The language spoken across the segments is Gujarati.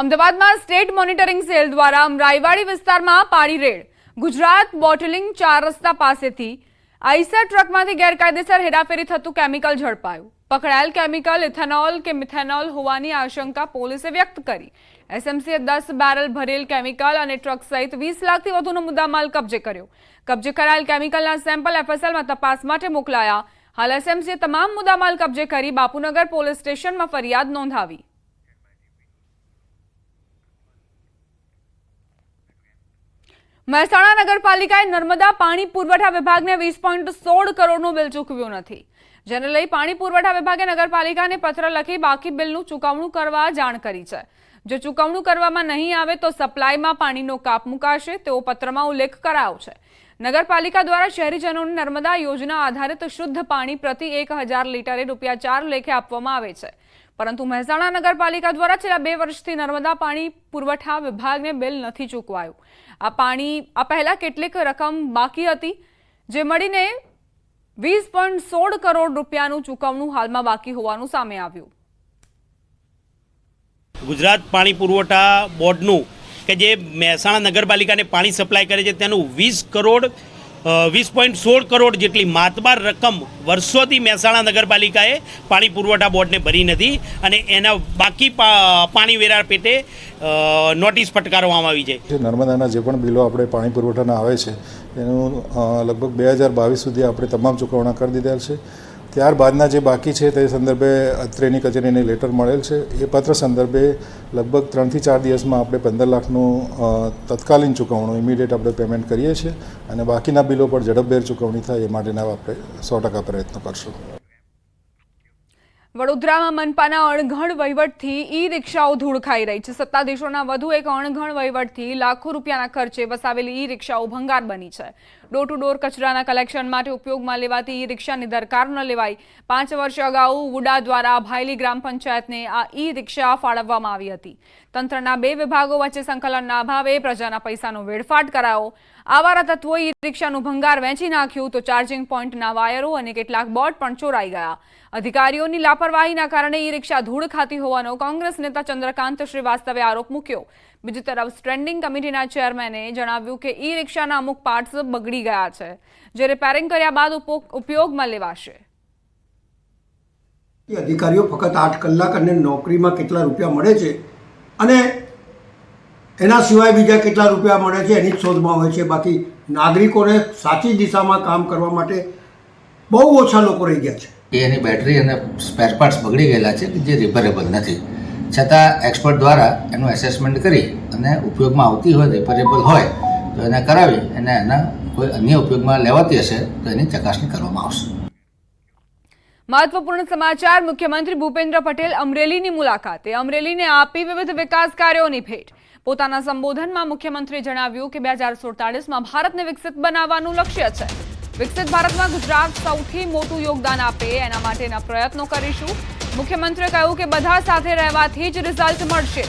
અમદાવાદમાં સ્ટેટ મોનિટરિંગ સેલ દ્વારા અમરાઈવાડી વિસ્તારમાં પાણી રેડ. ગુજરાત બોટલિંગ ચાર રસ્તા પાસેથી આઈસર ટ્રકમાંથી ગેરકાયદેસર હેરાફેરી થતું કેમિકલ ઝડપાયું. પકડાયેલ કેમિકલ, ઇથેનોલ કે મિથેનોલ હોવાની આશંકા પોલીસે વ્યક્ત કરી. એસએમસીએ દસ બેરલ ભરેલ કેમિકલ અને ટ્રક સહિત વીસ લાખથી વધુનો મુદ્દામાલ કબજે કર્યો. કબજે કરાયેલ કેમિકલના સેમ્પલ એફએસએલમાં તપાસ માટે મોકલાયા. હાલ એસએમસીએ તમામ મુદ્દામાલ કબજે કરી બાપુનગર પોલીસ સ્ટેશનમાં ફરિયાદ નોંધાવી. મહેસાણા નગરપાલિકાએ નર્મદા પાણી પુરવઠા વિભાગને વીસ પોઈન્ટ સોળ કરોડનું બિલ ચૂકવ્યું નથી. જેને લઈ પાણી પુરવઠા વિભાગે નગરપાલિકાને પત્ર લખી બાકી બિલનું ચૂકવણું કરવા જાણ કરી છે. જો ચૂકવણું કરવામાં નહીં આવે તો સપ્લાયમાં પાણીનો કાપ મુકાશે તેવો પત્રમાં ઉલ્લેખ કરાયો છે. નગરપાલિકા દ્વારા શહેરીજનોને નર્મદા યોજના આધારિત શુદ્ધ પાણી પ્રતિ એક હજાર લીટરે રૂપિયા ચાર લેખે આપવામાં આવે છે. પરંતુ મહેસાણા નગરપાલિકા દ્વારા છેલ્લા બે વર્ષથી નર્મદા પાણી પુરવઠા વિભાગને બિલ નથી ચૂકવાયું. આ પાણી, આ પહેલાં કેટલીક રકમ બાકી હતી, જે મળીને વીસ પોઈન્ટ સોળ કરોડ રૂપિયાનું ચૂકવણું હાલમાં બાકી હોવાનું સામે આવ્યું. ગુજરાત પાણી પુરવઠા બોર્ડનું, કે જે મહેસાણા નગરપાલિકાને પાણી સપ્લાય કરે છે, તેનું વીસ કરોડ વીસ પોઈન્ટ સોળ કરોડ જેટલી માતબાર રકમ વર્ષોથી મહેસાણા નગરપાલિકાએ પાણી પુરવઠા બોર્ડને ભરી નથી અને એના બાકી પાણી વેરા પેટે નોટિસ ફટકારવામાં આવી છે. નર્મદાના જે પણ બિલો આપણે પાણી પુરવઠાના આવે છે, એનું લગભગ બે હજાર બાવીસ સુધી આપણે તમામ ચૂકવણા કરી દીધેલ છે. ત્યારબાદના જે બાકી છે તે સંદર્ભે અત્રેની કચેરીને લેટર મળેલ છે. એ પત્ર સંદર્ભે લગભગ ત્રણથી ચાર દિવસમાં આપણે પંદર લાખનું તત્કાલીન ચૂકવણું ઇમિડિયેટ આપણે પેમેન્ટ કરીએ છીએ અને બાકીના બિલો પર ઝડપભેર ચૂકવણી થાય એ માટેના આપણે સો ટકા પ્રયત્ન કરશું. વડોદરામાં મનપાના અણઘણ વહીવટથી ઈ રિક્ષાઓ ધૂળ ખાઈ રહી છે. સત્તાધીશોના વધુ એક અણઘણ વહીવટથી લાખો રૂપિયાના ખર્ચે વસાવેલી ઈ રિક્ષાઓ ભંગાર બની છે. ડોર ટુ ડોર કચરાના કલેક્શન માટે ઉપયોગમાં લેવાતી ઈ રિક્ષાની દરકાર ન લેવાઈ. પાંચ વર્ષ અગાઉ વુડા દ્વારા ભાયલી ગ્રામ પંચાયતને આ ઈ રિક્ષા ફાળવવામાં આવી હતી. તંત્રના બે વિભાગો વચ્ચે સંકલનના અભાવે પ્રજાના પૈસાનો વેડફાટ કરાયો. આવારા તત્વોએ ઈ રિક્ષાનું ભંગાર વેચી નાખ્યું તો ચાર્જિંગ પોઈન્ટના વાયરો અને કેટલાક બોર્ડ પણ ચોરાઈ ગયા. અધિકારીઓની લાપરવાહીના કારણે ઈ રિક્ષા ધૂળ ખાતી હોવાનો કોંગ્રેસ નેતા ચંદ્રકાંત શ્રીવાસ્તવે આરોપ મૂક્યો. બીજી તરફ સ્ટેન્ડિંગ કમિટીના ચેરમેને જણાવ્યું કે ઈ રિક્ષાના અમુક પાર્ટ્સ બગડી ગયા છે જે રિપેરિંગ કર્યા બાદ ઉપો- ઉપયોગમાં લેવાશે. એ અધિકારીઓ ફક્ત આઠ કલાક અને નોકરીમાં કેટલા રૂપિયા મળે છે અને એના સિવાય બીજા કેટલા રૂપિયા મળે છે એની જ શોધમાં હોય છે. બાકી નાગરિકોને સાચી દિશામાં કામ કરવા માટે બહુ ઓછા લોકો રહી ગયા છે. એ એની બેટરી અને સ્પેર પાર્ટ્સ બગડી ગયેલા છે કે જે રિપેરેબલ નથી. છતાં એક્સપર્ટ દ્વારા એનું એસેસમેન્ટ કરી અને ઉપયોગમાં આવતી હોય રિપેરેબલ હોય તો એને કરાવી અને એના કોઈ અન્ય ઉપયોગમાં લેવાતી હશે તો એની ચકાસણી કરવામાં આવશે. મહત્વપૂર્ણ સમાચાર, મુખ્યમંત્રી ભૂપેન્દ્ર પટેલ અમરેલીની મુલાકાતે. અમરેલીને આપી વિવિધ વિકાસ કાર્યોની ભેટ. પોતાના સંબોધનમાં મુખ્યમંત્રીએ જણાવ્યું કે બે હજાર સુડતાલીસમાં ભારતને વિકસિત બનાવવાનું લક્ષ્ય છે. વિકસિત ભારતમાં ગુજરાત સૌથી મોટું યોગદાન આપે, એના માટેના પ્રયત્નો કરીશું. મુખ્યમંત્રીએ કહ્યું કે બધા સાથે રહેવાથી જ રિઝલ્ટ મળશે.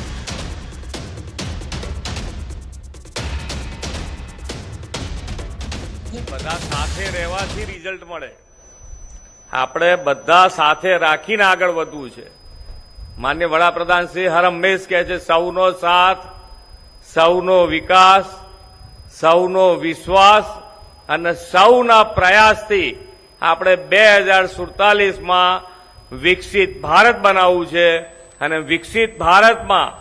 બધા સાથે રહેવાથી રિઝલ્ટ મળે. આપણે બધા સાથે રાખીને આગળ વધવું છે. માન્ય વડાપ્રધાન શ્રી હર હંમેશ કહે છે, સૌનો સાથ, સૌનો વિકાસ, સૌનો વિશ્વાસ અને સૌના પ્રયાસથી આપણે બે હજાર સુડતાલીસમાં વિકસિત ભારત બનાવવું છે અને વિકસિત ભારતમાં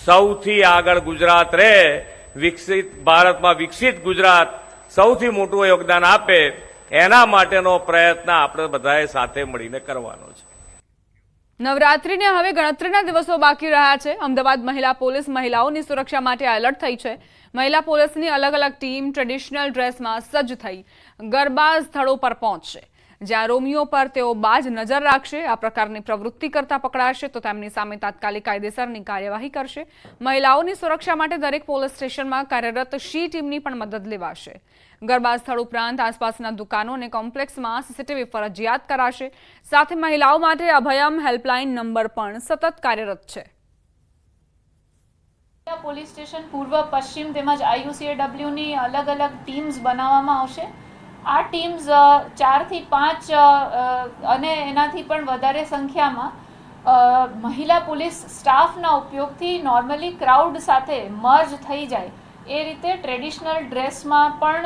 સૌથી આગળ ગુજરાત રહે, વિકસિત ભારતમાં વિકસિત ગુજરાત સૌથી મોટું યોગદાન આપે, એના માટેનો પ્રયત્ન આપણે બધાએ સાથે મળીને કરવાનો છે. નવરાત્રીને હવે ગણતરીના દિવસો બાકી રહ્યા છે. અમદાવાદ મહિલા પોલીસ મહિલાઓની સુરક્ષા માટે એલર્ટ થઈ છે. મહિલા પોલીસની અલગ અલગ ટીમ ટ્રેડિશનલ ડ્રેસમાં સજ્જ થઈ ગરબા સ્થળો પર પહોંચશે. જ્યાં રોમિયો પર તેઓ બાજ નજર રાખશે, આ પ્રકારની પ્રવૃત્તિ કરતા પકડાશે, તો તેમની સામે તાત્કાલિક કાયદેસરની કાર્યવાહી કરશે. મહિલાઓની સુરક્ષા માટે દરેક પોલીસ સ્ટેશનમાં કાર્યરત શી ટીમની પણ મદદ લેવાશે. ગરબા સ્થળ ઉપરાંત આસપાસના દુકાનો અને કોમ્પ્લેક્સમાં સીસીટીવી ફરજિયાત કરાશે. સાથે મહિલાઓ માટે અભયમ હેલ્પલાઇન નંબર પણ સતત કાર્યરત છે. પોલીસ સ્ટેશન પૂર્વ, પશ્ચિમ તેમજ આઈયુસીએડબ્લ્યુની અલગ અલગ ટીમ્સ બનાવવામાં આવશે. આ ટીમ્સ ચારથી પાંચ અને એનાથી પણ વધારે સંખ્યામાં મહિલા પોલીસ સ્ટાફના ઉપયોગથી નોર્મલી ક્રાઉડ સાથે મર્જ થઈ જાય. એ રીતે ટ્રેડિશનલ ડ્રેસમાં પણ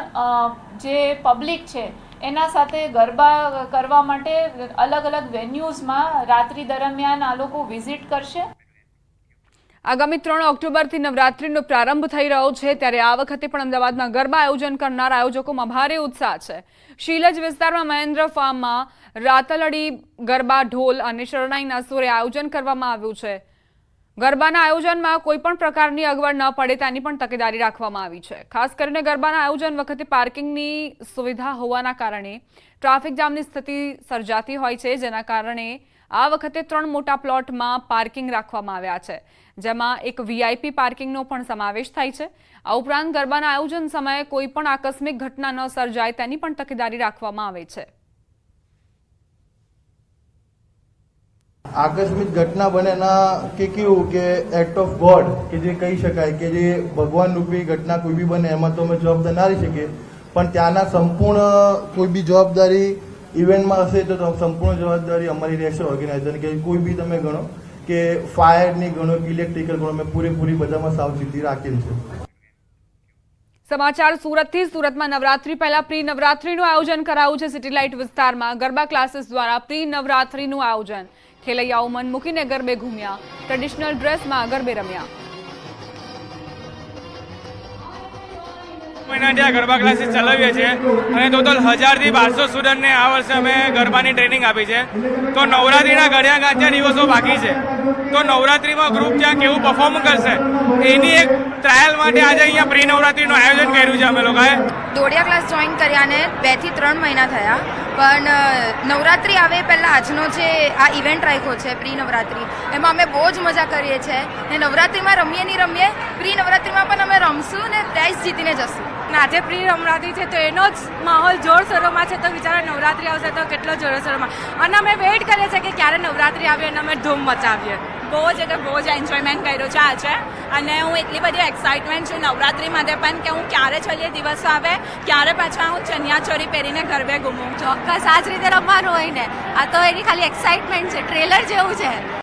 જે પબ્લિક છે, એના સાથે ગરબા કરવા માટે અલગ અલગ વેન્યુઝમાં રાત્રિ દરમિયાન આ લોકો વિઝિટ કરશે. આગામી ત્રણ ઓક્ટોબરથી નવરાત્રીનો પ્રારંભ થઈ રહ્યો છે, ત્યારે આ વખતે પણ અમદાવાદમાં ગરબા આયોજન કરનાર આયોજકોમાં ભારે ઉત્સાહ છે. શીલજ વિસ્તારમાં મહેન્દ્ર ફાર્મમાં રાતલડી ગરબા ઢોલ અને શરણાઈના સુરે આયોજન કરવામાં આવ્યું છે. ગરબાના આયોજનમાં કોઈ પણ પ્રકારની અગવડ ન પડે તેની પણ તકેદારી રાખવામાં આવી છે. ખાસ કરીને ગરબાના આયોજન વખતે પાર્કિંગની સુવિધા હોવાના કારણે ટ્રાફિક જામની સ્થિતિ સર્જાતી હોય છે, જેના કારણે આ વખતે ત્રણ મોટા પ્લોટમાં પાર્કિંગ રાખવામાં આવ્યા છે, જેમાં એક વીઆઈપી પાર્કિંગનો પણ સમાવેશ થાય છે. આ ઉપરાંત ગરબાના આયોજન સમયે કોઈ પણ આકસ્મિક ઘટના ન સર્જાય તેની પણ તકેદારી રાખવામાં આવે છે. આકસ્મિક ઘટના બને ના કે કેવું કે એક્ટ ઓફ ગોડ કે જે કહી શકાય કે જે ભગવાન રૂપી ઘટના કોઈ બી બને એમાં તો અમે જવાબદાર ના રહી શકીએ. પણ ત્યાંના સંપૂર્ણ કોઈ બી જવાબદારી ઇવેન્ટમાં હશે તો સંપૂર્ણ જવાબદારી અમારી રહેશે ઓર્ગેનાઇઝર કે કોઈ બી તમે ગણો કે ફાયરની ગણો ઇલેક્ટ્રિકલ ગણો, અમે પૂરેપૂરી બધામાં સાવચેતી રાખેલ છે. સમાચાર સુરતથી, સુરતમાં નવરાત્રી પહેલા પ્રી નવરાત્રીનું આયોજન કરાયું છે સિટી લાઇટ વિસ્તારમાં. ગરબા ક્લાસીસ દ્વારા પ્રી નવરાત્રીનું આયોજન. ખેલૈયાઓ મન મૂકીને ગરબે ઘૂમ્યા. ટ્રેડિશનલ ડ્રેસમાં ગરબે રમ્યા. મહિનાથી આ ગરબા ક્લાસીસ ચલાવીએ છીએ. અને ટોટલ હજારથી બારસો સ્ટુડન્ટને આ વર્ષે અમે ગરબાની ટ્રેનિંગ આપી છે. તો નવરાત્રિના ઘડિયા ગાંઠ્યા દિવસો બાકી છે. તો નવરાત્રિમાં ગ્રુપ ત્યાં કેવું પરફોર્મ કરશે? એની એક ટ્રાયલ માટે આજે અહીંયા પ્રી નવરાત્રિનું આયોજન કર્યું છે અમે લોકોએ. દોડિયા ક્લાસ જોઈન કર્યાને બેથી ત્રણ મહિના થયા. પણ નવરાત્રિ આવે પહેલાં આજનો જે આ ઇવેન્ટ રાખ્યો છે પ્રી નવરાત્રિ એમાં અમે બહુ જ મજા કરીએ છીએ. ને નવરાત્રિમાં રમીએ નહીં રમીએ પ્રી નવરાત્રિમાં પણ અમે રમશું ને પ્રાઇઝ જીતીને જશું. અને આજે પ્રી છે તો એનો જ માહોલ જોર શોરોમાં છે તો વિચારો નવરાત્રી આવશે તો કેટલો જોરશોરોમાં. અને અમે વેઇટ કરીએ છીએ કે ક્યારે નવરાત્રી આવે અને અમે ધૂમ મચાવીએ. બહુ જ એટલે બહુ જ એન્જોયમેન્ટ કર્યો છે આજે. અને હું એટલી બધી એક્સાઇટમેન્ટ છું નવરાત્રી માટે પણ કે હું ક્યારે છેલ્લે દિવસ આવે, ક્યારે પાછા હું ચણિયા ચોરી પહેરીને ગરબે ઘૂમું ચોક્કસ આ જ રીતે રમવાનું હોય ને, આ તો એની ખાલી એક્સાઇટમેન્ટ છે ટ્રેલર જેવું છે.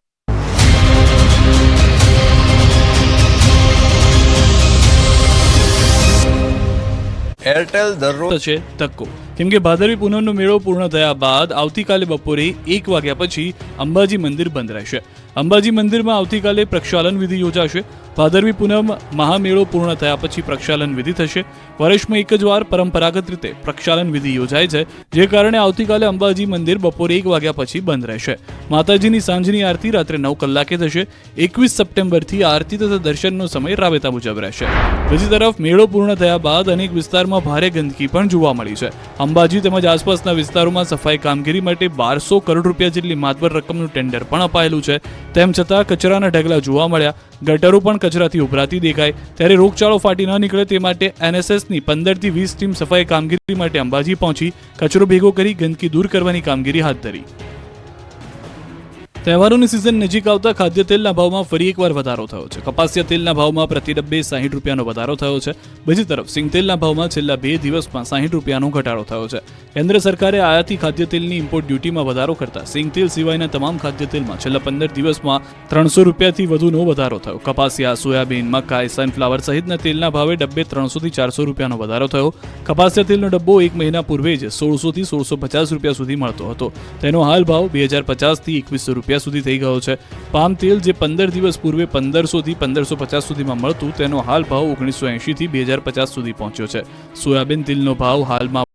એરટેલ દરરોજ છે તક્કો કેમ કે ભાદરવી પૂનમનો મેળો પૂર્ણ થયા બાદ આવતીકાલે બપોરે એક વાગ્યા પછી અંબાજી મંદિર બંધ રહેશે. અંબાજી મંદિરમાં આવતીકાલે પ્રક્ષાલન વિધિ યોજાશે. ભાદરવી પૂનમ મહામેળો પૂર્ણ થયા પછી પ્રક્ષાલન વિધિ થશે. વર્ષમાં એક જ વાર પરંપરાગત રીતે પ્રક્ષાલન વિધિ યોજાય છે, જે કારણે આવતીકાલે અંબાજી મંદિર બપોરે એક વાગ્યા પછી બંધ રહેશે. માતાજીની સાંજની આરતી રાત્રે નવ કલાકે થશે. એકવીસ સપ્ટેમ્બરથી આરતી તથા દર્શનનો સમય રાબેતા મુજબ રહેશે. બીજી તરફ મેળો પૂર્ણ થયા બાદ અનેક વિસ્તારમાં ભારે ગંદકી પણ જોવા મળી છે. અંબાજી તેમજ આસપાસના વિસ્તારોમાં સફાઈ કામગીરી માટે બારસો કરોડ રૂપિયા જેટલી માતબર રકમનું ટેન્ડર પણ અપાયેલું છે. તેમ છતાં કચરાના ઢગલા જોવા મળ્યા. ગટરો પણ કચરાથી ઉભરાતી દેખાય ત્યારે રોગચાળો ફાટી ન નીકળે તે માટે એનએસએસની પંદરથી વીસ ટીમ સફાઈ કામગીરી માટે અંબાજી પહોંચી કચરો ભેગો કરી ગંદકી દૂર કરવાની કામગીરી હાથ ધરી. તહેવારોની સિઝન નજીક આવતા ખાદ્ય તેલના ભાવમાં ફરી એકવાર વધારો થયો છે. કપાસિયા તેલના ભાવમાં પ્રતિ ડબ્બે સાહીઠ રૂપિયાનો વધારો થયો છે. બીજી તરફ, સિંગ તેલના ભાવમાં છેલ્લા બે દિવસમાં સાહીઠ રૂપિયાનો ઘટાડો થયો છે. કેન્દ્ર સરકારે આયાતી ખાદ્ય તેલની ઇમ્પોર્ટ ડ્યુટીમાં વધારો કરતા સિંગ તેલ સિવાયના તમામ ખાદ્ય તેલમાં છેલ્લા પંદર દિવસમાં ત્રણસો રૂપિયાથી વધુનો વધારો થયો. કપાસિયા, સોયાબીન, મકાઈ સનફ્લાવર સહિતના તેલના ભાવે ડબ્બે ત્રણસોથી ચારસો રૂપિયાનો વધારો થયો. કપાસિયા તેલનો ડબ્બો એક મહિના પૂર્વે જ સોળસોથી સોળસો પચાસ રૂપિયા સુધી મળતો હતો. તેનો હાલ ભાવ બે હજાર પચાસથી એકવીસો રૂપિયા સુધી થઈ ગયો છે. પામ તેલ જે પંદર દિવસ પૂર્વે પંદરસોથી પંદરસો પચાસ સુધીમાં મળતું, તેનો હાલ ભાવ ઓગણીસો એંશીથી બે હજાર પચાસ સુધી પહોંચ્યો છે. સોયાબીન તેલનો ભાવ હાલમાં